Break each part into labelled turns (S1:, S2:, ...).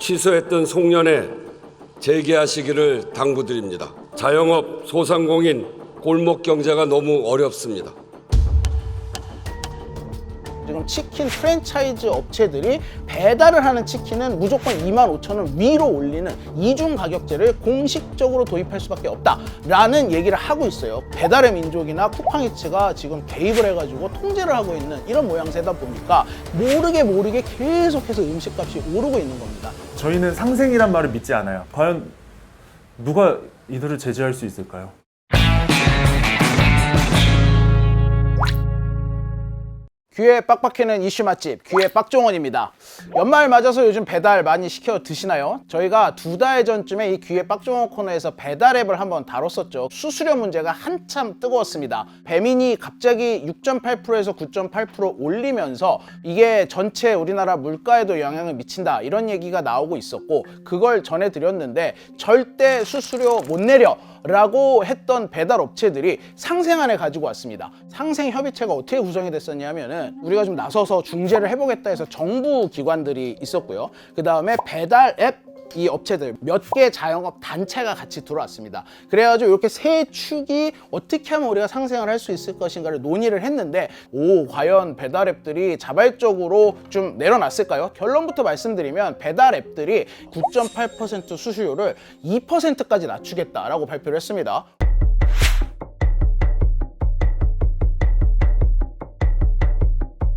S1: 취소했던 송년회 재개하시기를 당부드립니다. 자영업 소상공인 골목 경제가 너무 어렵습니다.
S2: 지금 치킨 프랜차이즈 업체들이 배달을 하는 치킨은 무조건 2만 5천 원 위로 올리는 이중 가격제를 공식적으로 도입할 수밖에 없다라는 얘기를 하고 있어요. 배달의 민족이나 쿠팡이츠가 지금 개입을 해가지고 통제를 하고 있는 이런 모양새다 보니까 모르게 모르게 계속해서 음식값이 오르고 있는 겁니다.
S3: 저희는 상생이란 말을 믿지 않아요. 과연 누가 이들을 제재할 수 있을까요?
S2: 귀에 빡빡해는 이슈 맛집 귀에 빡종원입니다. 연말 맞아서 요즘 배달 많이 시켜 드시나요? 저희가 두 달 전쯤에 이 귀에 빡종원 코너에서 배달 앱을 한번 다뤘었죠. 수수료 문제가 한참 뜨거웠습니다. 배민이 갑자기 6.8%에서 9.8% 올리면서 이게 전체 우리나라 물가에도 영향을 미친다 이런 얘기가 나오고 있었고 그걸 전해드렸는데 절대 수수료 못 내려 라고 했던 배달 업체들이 상생안을 가지고 왔습니다. 상생 협의체가 어떻게 구성이 됐었냐면은 우리가 좀 나서서 중재를 해보겠다 해서 정부 기관들이 있었고요. 그 다음에 배달 앱 이 업체들 몇 개 자영업 단체가 같이 들어왔습니다. 그래가지고 이렇게 세 축이 어떻게 하면 우리가 상생을 할 수 있을 것인가를 논의를 했는데 오 과연 배달 앱들이 자발적으로 좀 내려놨을까요? 결론부터 말씀드리면 배달 앱들이 9.8% 수수료를 2%까지 낮추겠다라고 발표를 했습니다.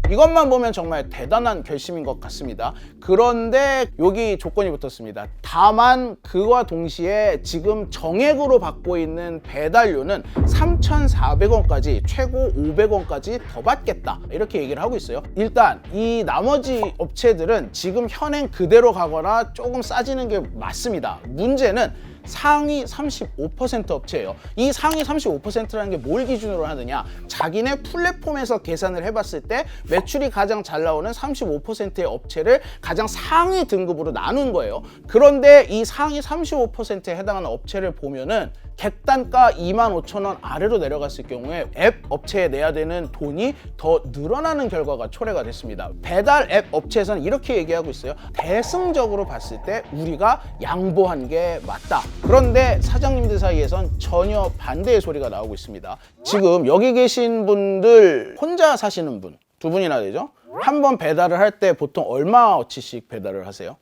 S2: 이것만 보면 정말 대단한 결심인 것 같습니다. 그런데 여기 조건이 붙었습니다. 다만 그와 동시에 지금 정액으로 받고 있는 배달료는 3,400원까지 최고 500원까지 더 받겠다. 이렇게 얘기를 하고 있어요. 일단 이 나머지 업체들은 지금 현행 그대로 가거나 조금 싸지는 게 맞습니다. 문제는 상위 35% 업체예요. 이 상위 35%라는 게 뭘 기준으로 하느냐? 자기네 플랫폼에서 계산을 해봤을 때 매출이 가장 잘 나오는 35%의 업체를 가장 상위 등급으로 나눈 거예요. 그런데 이 상위 35%에 해당하는 업체를 보면은 객단가 2만 5천 원 아래로 내려갔을 경우에 앱 업체에 내야 되는 돈이 더 늘어나는 결과가 초래가 됐습니다. 배달 앱 업체에서는 이렇게 얘기하고 있어요. 대승적으로 봤을 때 우리가 양보한 게 맞다. 그런데 사장님들 사이에선 전혀 반대의 소리가 나오고 있습니다. 지금 여기 계신 분들 혼자 사시는 분 두 분이나 되죠? 한 번 배달을 할 때 보통 얼마어치씩 배달을 하세요?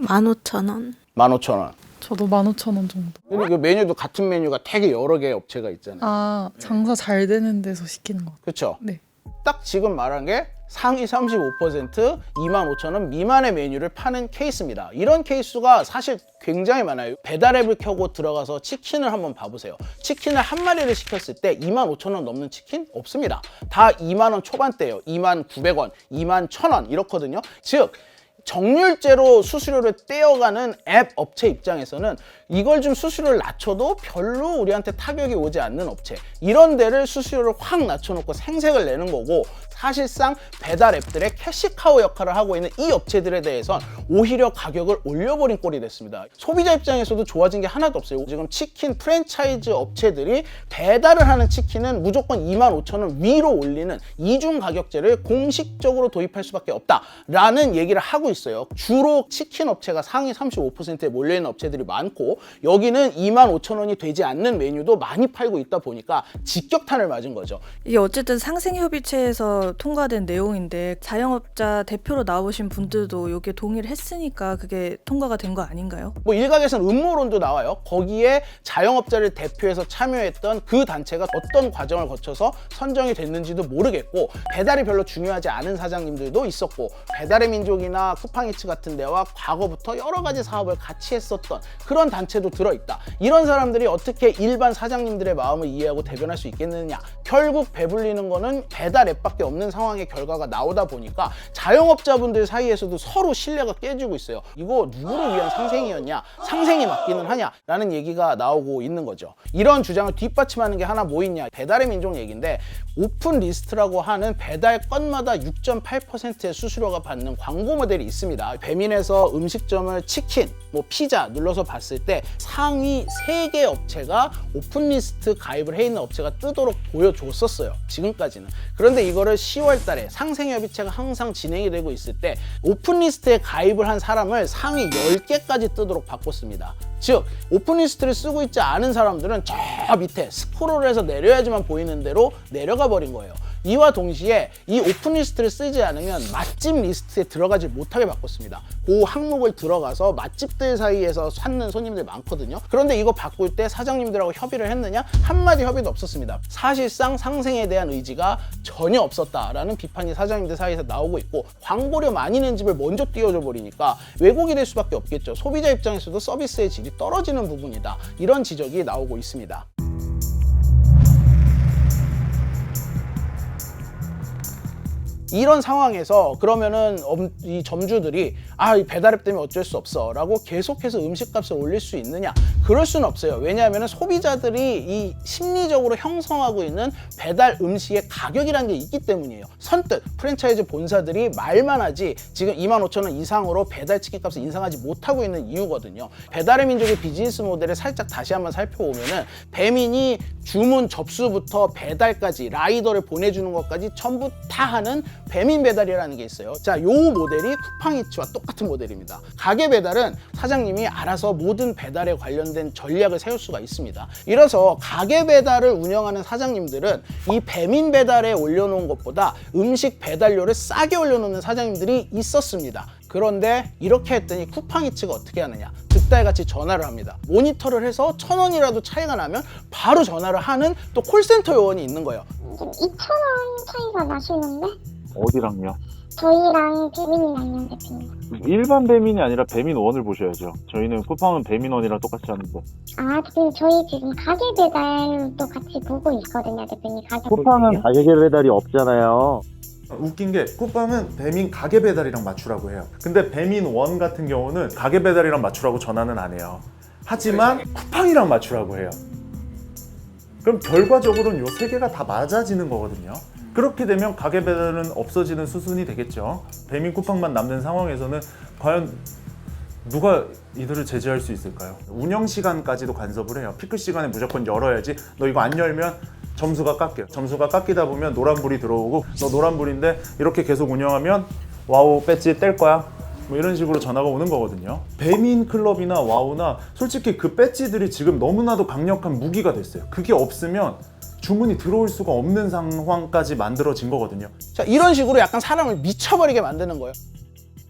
S4: 15,000원.
S2: 15,000원.
S4: 저도 15,000원 정도.
S2: 그리고 그 메뉴도 같은 메뉴가 되게 여러 개의 업체가 있잖아요.
S4: 아, 장사 잘 되는 데서 시키는 거.
S2: 그렇죠?
S4: 네.
S2: 딱 지금 말한 게 상위 35% 25,000원 미만의 메뉴를 파는 케이스입니다. 이런 케이스가 사실 굉장히 많아요. 배달 앱을 켜고 들어가서 치킨을 한번 봐보세요. 치킨을 한 마리를 시켰을 때 25,000원 넘는 치킨 없습니다. 다 2만 원 초반대예요. 2만 900원, 2만 1,000원 이렇거든요. 즉 정률제로 수수료를 떼어가는 앱 업체 입장에서는 이걸 좀 수수료를 낮춰도 별로 우리한테 타격이 오지 않는 업체. 이런 데를 수수료를 확 낮춰놓고 생색을 내는 거고 사실상 배달 앱들의 캐시카우 역할을 하고 있는 이 업체들에 대해선 오히려 가격을 올려버린 꼴이 됐습니다. 소비자 입장에서도 좋아진 게 하나도 없어요. 지금 치킨 프랜차이즈 업체들이 배달을 하는 치킨은 무조건 2만 5천 원 위로 올리는 이중 가격제를 공식적으로 도입할 수밖에 없다라는 얘기를 하고 있어요. 주로 치킨 업체가 상위 35%에 몰려있는 업체들이 많고 여기는 2만 5천 원이 되지 않는 메뉴도 많이 팔고 있다 보니까 직격탄을 맞은 거죠.
S5: 이게 어쨌든 상생협의체에서 통과된 내용인데 자영업자 대표로 나오신 분들도 여기에 동의를 했으니까 그게 통과가 된 거 아닌가요?
S2: 뭐 일각에서는 음모론도 나와요. 거기에 자영업자를 대표해서 참여했던 그 단체가 어떤 과정을 거쳐서 선정이 됐는지도 모르겠고 배달이 별로 중요하지 않은 사장님들도 있었고 배달의 민족이나 쿠팡이츠 같은 데와 과거부터 여러 가지 사업을 같이 했었던 그런 단체도 들어있다. 이런 사람들이 어떻게 일반 사장님들의 마음을 이해하고 대변할 수 있겠느냐. 결국 배불리는 거는 배달 앱밖에 없는 상황의 결과가 나오다 보니까 자영업자분들 사이에서도 서로 신뢰가 깨지고 있어요. 이거 누구를 위한 상생이었냐? 상생이 맞기는 하냐? 라는 얘기가 나오고 있는 거죠. 이런 주장을 뒷받침하는 게 하나 뭐 있냐? 배달의 민족 얘기인데 오픈 리스트라고 하는 배달 건마다 6.8%의 수수료가 받는 광고 모델이 있습니다. 배민에서 음식점을 치킨, 뭐 피자 눌러서 봤을 때 상위 3개 업체가 오픈 리스트 가입을 해 있는 업체가 뜨도록 보여줬었어요. 지금까지는. 그런데 이거를 10월 달에 상생협의체가 항상 진행이 되고 있을 때 오픈리스트에 가입을 한 사람을 상위 10개까지 뜨도록 바꿨습니다. 즉 오픈리스트를 쓰고 있지 않은 사람들은 저 밑에 스크롤을 해서 내려야지만 보이는 대로 내려가 버린 거예요. 이와 동시에 이 오픈 리스트를 쓰지 않으면 맛집 리스트에 들어가지 못하게 바꿨습니다. 그 항목을 들어가서 맛집들 사이에서 찾는 손님들 많거든요. 그런데 이거 바꿀 때 사장님들하고 협의를 했느냐? 한마디 협의도 없었습니다. 사실상 상생에 대한 의지가 전혀 없었다라는 비판이 사장님들 사이에서 나오고 있고 광고료 많이 낸 집을 먼저 띄워줘 버리니까 왜곡이 될 수밖에 없겠죠. 소비자 입장에서도 서비스의 질이 떨어지는 부분이다. 이런 지적이 나오고 있습니다. 이런 상황에서 그러면은 엄- 이 점주들이 아, 이 배달앱 때문에 어쩔 수 없어라고 계속해서 음식값을 올릴 수 있느냐? 그럴 수는 없어요. 왜냐하면 소비자들이 이 심리적으로 형성하고 있는 배달 음식의 가격이라는 게 있기 때문이에요. 선뜻 프랜차이즈 본사들이 말만 하지 지금 25,000원 이상으로 배달 치킨 값을 인상하지 못하고 있는 이유거든요. 배달의 민족의 비즈니스 모델을 살짝 다시 한번 살펴보면은 배민이 주문 접수부터 배달까지 라이더를 보내주는 것까지 전부 다 하는 배민 배달이라는 게 있어요. 자, 요 모델이 쿠팡이츠와 똑같은 모델입니다. 가게 배달은 사장님이 알아서 모든 배달에 관련 된 전략을 세울 수가 있습니다. 이래서 가게 배달을 운영하는 사장님들은 이 배민 배달에 올려놓은 것보다 음식 배달료를 싸게 올려놓는 사장님들이 있었습니다. 그런데 이렇게 했더니 쿠팡이츠가 어떻게 하느냐 득달같이 전화를 합니다 모니터를 해서 천 원이라도 차이가 나면 바로 전화를 하는 또 콜센터 요원이 있는 거예요
S6: 2,000원 차이가 나시는데?
S7: 어디랑요?
S6: 저희랑 배민이랑요, 대표님.
S7: 일반 배민이 아니라 배민 원을 보셔야죠. 저희는 쿠팡은 배민 원이랑 똑같이 하는데.
S6: 아, 대표님, 저희 지금 가게 배달도 같이 보고 있거든요, 대표님. 가게
S7: 쿠팡은 가게 배달이 없잖아요.
S3: 웃긴 게 쿠팡은 배민 가게 배달이랑 맞추라고 해요. 근데 배민 원 같은 경우는 가게 배달이랑 맞추라고 전화는 안 해요. 하지만 쿠팡이랑 맞추라고 해요. 그럼 결과적으로는 요 세 개가 다 맞아지는 거거든요. 그렇게 되면 가게 배달은 없어지는 수순이 되겠죠. 배민 쿠팡만 남는 상황에서는 과연 누가 이들을 제재할 수 있을까요? 운영 시간까지도 간섭을 해요. 피크 시간에 무조건 열어야지. 너 이거 안 열면 점수가 깎여. 점수가 깎이다 보면 노란불이 들어오고 너 노란불인데 이렇게 계속 운영하면 와우 배지 뗄 거야. 뭐 이런 식으로 전화가 오는 거거든요. 배민 클럽이나 와우나 솔직히 그 배지들이 지금 너무나도 강력한 무기가 됐어요. 그게 없으면 주문이 들어올 수가 없는 상황까지 만들어진 거거든요.
S2: 자 이런 식으로 약간 사람을 미쳐버리게 만드는 거예요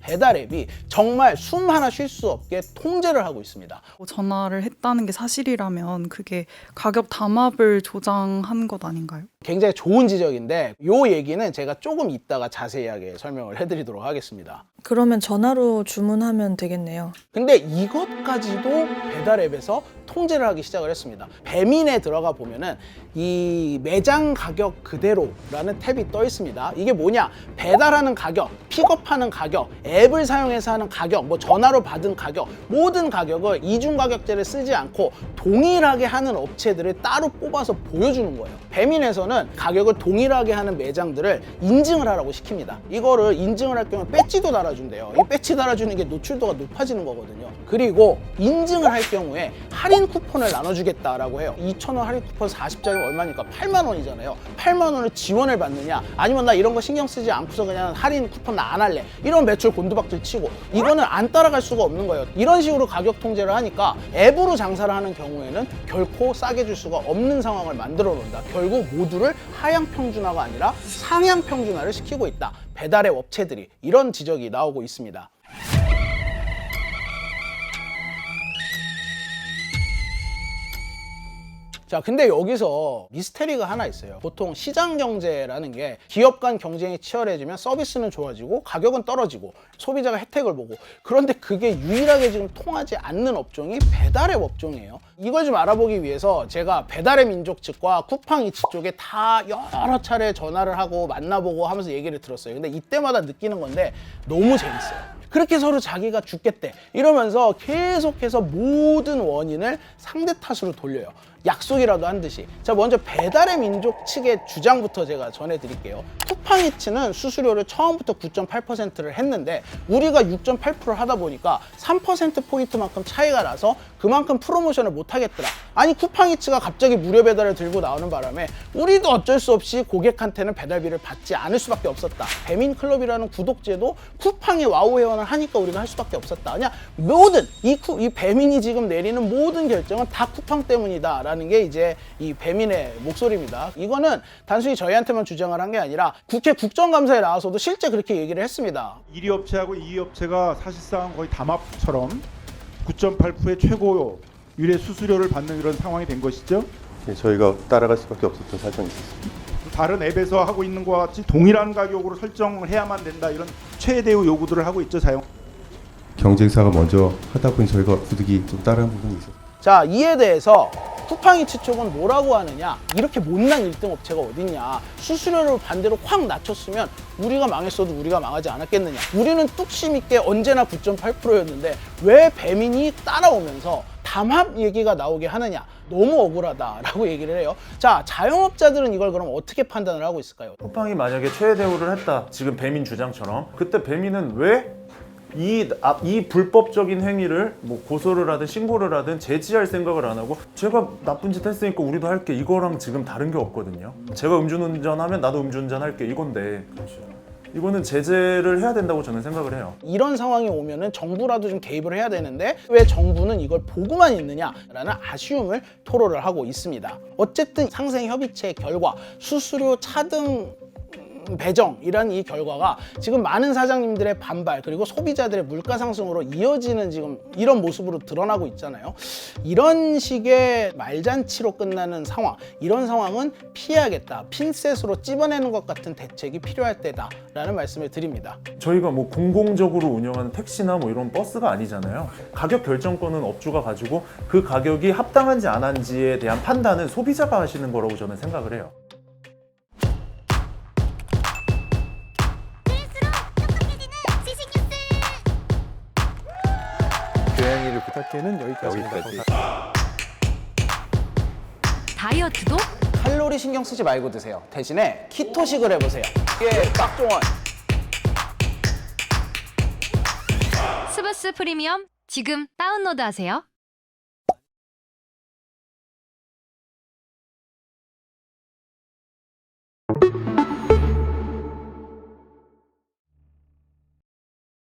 S2: 배달 앱이 정말 숨 하나 쉴 수 없게 통제를 하고 있습니다
S4: 뭐 전화를 했다는 게 사실이라면 그게 가격 담합을 조장한 것 아닌가요?
S2: 굉장히 좋은 지적인데 요 얘기는 제가 조금 이따가 자세하게 설명을 해드리도록 하겠습니다
S5: 그러면 전화로 주문하면 되겠네요.
S2: 근데 이것까지도 배달앱에서 통제를 하기 시작을 했습니다. 배민에 들어가 보면은 이 매장 가격 그대로라는 탭이 떠 있습니다. 이게 뭐냐? 배달하는 가격, 픽업하는 가격, 앱을 사용해서 하는 가격, 뭐 전화로 받은 가격, 모든 가격을 이중 가격제를 쓰지 않고 동일하게 하는 업체들을 따로 뽑아서 보여주는 거예요. 배민에서는 가격을 동일하게 하는 매장들을 인증을 하라고 시킵니다. 이거를 인증을 할 경우 배지도 달아 준대요. 이 배지 달아주는 게 노출도가 높아지는 거거든요. 그리고 인증을 할 경우에 할인 쿠폰을 나눠주겠다라고 해요. 2,000원 할인 쿠폰 40장이면 얼마니까 8만 원이잖아요. 8만 원을 지원을 받느냐 아니면 나 이런 거 신경 쓰지 않고서 그냥 할인 쿠폰 나 안 할래. 이런 매출 곤두박질 치고 이거는 안 따라갈 수가 없는 거예요. 이런 식으로 가격 통제를 하니까 앱으로 장사를 하는 경우에는 결코 싸게 줄 수가 없는 상황을 만들어 놓는다. 결국 모두를 하향 평준화가 아니라 상향 평준화를 시키고 있다. 배달의 업체들이 이런 지적이 나오고 있습니다. 자, 근데 여기서 미스테리가 하나 있어요. 보통 시장 경제라는 게 기업 간 경쟁이 치열해지면 서비스는 좋아지고 가격은 떨어지고 소비자가 혜택을 보고 그런데 그게 유일하게 지금 통하지 않는 업종이 배달앱 업종이에요. 이걸 좀 알아보기 위해서 제가 배달의 민족 측과 쿠팡이츠 쪽에 다 여러 차례 전화를 하고 만나보고 하면서 얘기를 들었어요. 근데 이때마다 느끼는 건데 너무 재밌어요. 그렇게 서로 자기가 죽겠대 이러면서 계속해서 모든 원인을 상대 탓으로 돌려요. 약속이라도 한 듯이. 자, 먼저 배달의 민족 측의 주장부터 제가 전해드릴게요. 쿠팡이츠는 수수료를 처음부터 9.8%를 했는데 우리가 6.8%를 하다 보니까 3%포인트만큼 차이가 나서 그만큼 프로모션을 못 하겠더라. 아니 쿠팡이츠가 갑자기 무료 배달을 들고 나오는 바람에 우리도 어쩔 수 없이 고객한테는 배달비를 받지 않을 수밖에 없었다. 배민 클럽이라는 구독제도 쿠팡이 와우 회원을 하니까 우리가 할 수밖에 없었다. 그냥 모든 이, 쿠, 이 배민이 지금 내리는 모든 결정은 다 쿠팡 때문이다 라는 게 이제 이 배민의 목소리입니다. 이거는 단순히 저희한테만 주장을 한 게 아니라 국회 국정감사에 나와서도 실제 그렇게 얘기를 했습니다.
S8: 1위 업체하고 2위 업체가 사실상 거의 담합처럼 9.8%의 최고 유례 수수료를 받는 이런 상황이 된 것이죠.
S9: 예, 저희가 따라갈 수밖에 없었던 사정이 있었습니다.
S8: 다른 앱에서 하고 있는 것과 같이 동일한 가격으로 설정을 해야만 된다 이런 최대의 요구들을 하고 있죠 사용.
S9: 경쟁사가 먼저 하다 보니 저희가 부득이 좀 따라한 부분이 있었어요.
S2: 자 이에 대해서 쿠팡이츠 쪽은 뭐라고 하느냐? 이렇게 못난 1등 업체가 어딨냐? 수수료를 반대로 확 낮췄으면 우리가 망했어도 우리가 망하지 않았겠느냐? 우리는 뚝심 있게 언제나 9.8%였는데 왜 배민이 따라오면서 담합 얘기가 나오게 하느냐? 너무 억울하다라고 얘기를 해요. 자 자영업자들은 이걸 그럼 어떻게 판단을 하고 있을까요?
S3: 쿠팡이 만약에 최애 대우를 했다. 지금 배민 주장처럼. 그때 배민은 왜 이, 아, 이 불법적인 행위를 뭐 고소를 하든 신고를 하든 제지할 생각을 안 하고 제가 나쁜 짓 했으니까 우리도 할게. 이거랑 지금 다른 게 없거든요. 제가 음주운전하면 나도 음주운전 할게. 이건데 이거는 제재를 해야 된다고 저는 생각을 해요.
S2: 이런 상황이 오면은 정부라도 좀 개입을 해야 되는데 왜 정부는 이걸 보고만 있느냐라는 아쉬움을 토로를 하고 있습니다. 어쨌든 상생 협의체 결과 수수료 차등 배정이란 이 결과가 지금 많은 사장님들의 반발 그리고 소비자들의 물가 상승으로 이어지는 지금 이런 모습으로 드러나고 있잖아요. 이런 식의 말잔치로 끝나는 상황, 이런 상황은 피해야겠다. 핀셋으로 찝어내는 것 같은 대책이 필요할 때다라는 말씀을 드립니다.
S3: 저희가 뭐 공공적으로 운영하는 택시나 뭐 이런 버스가 아니잖아요. 가격 결정권은 업주가 가지고 그 가격이 합당한지 안 한지에 대한 판단은 소비자가 하시는 거라고 저는 생각을 해요.
S10: 부탁해는 여기까지입니다.
S11: 다이어트도
S2: 칼로리 신경 쓰지 말고 드세요. 대신에 키토식을 해보세요. 이게 빡종원.
S11: 스브스 프리미엄 지금 다운로드하세요.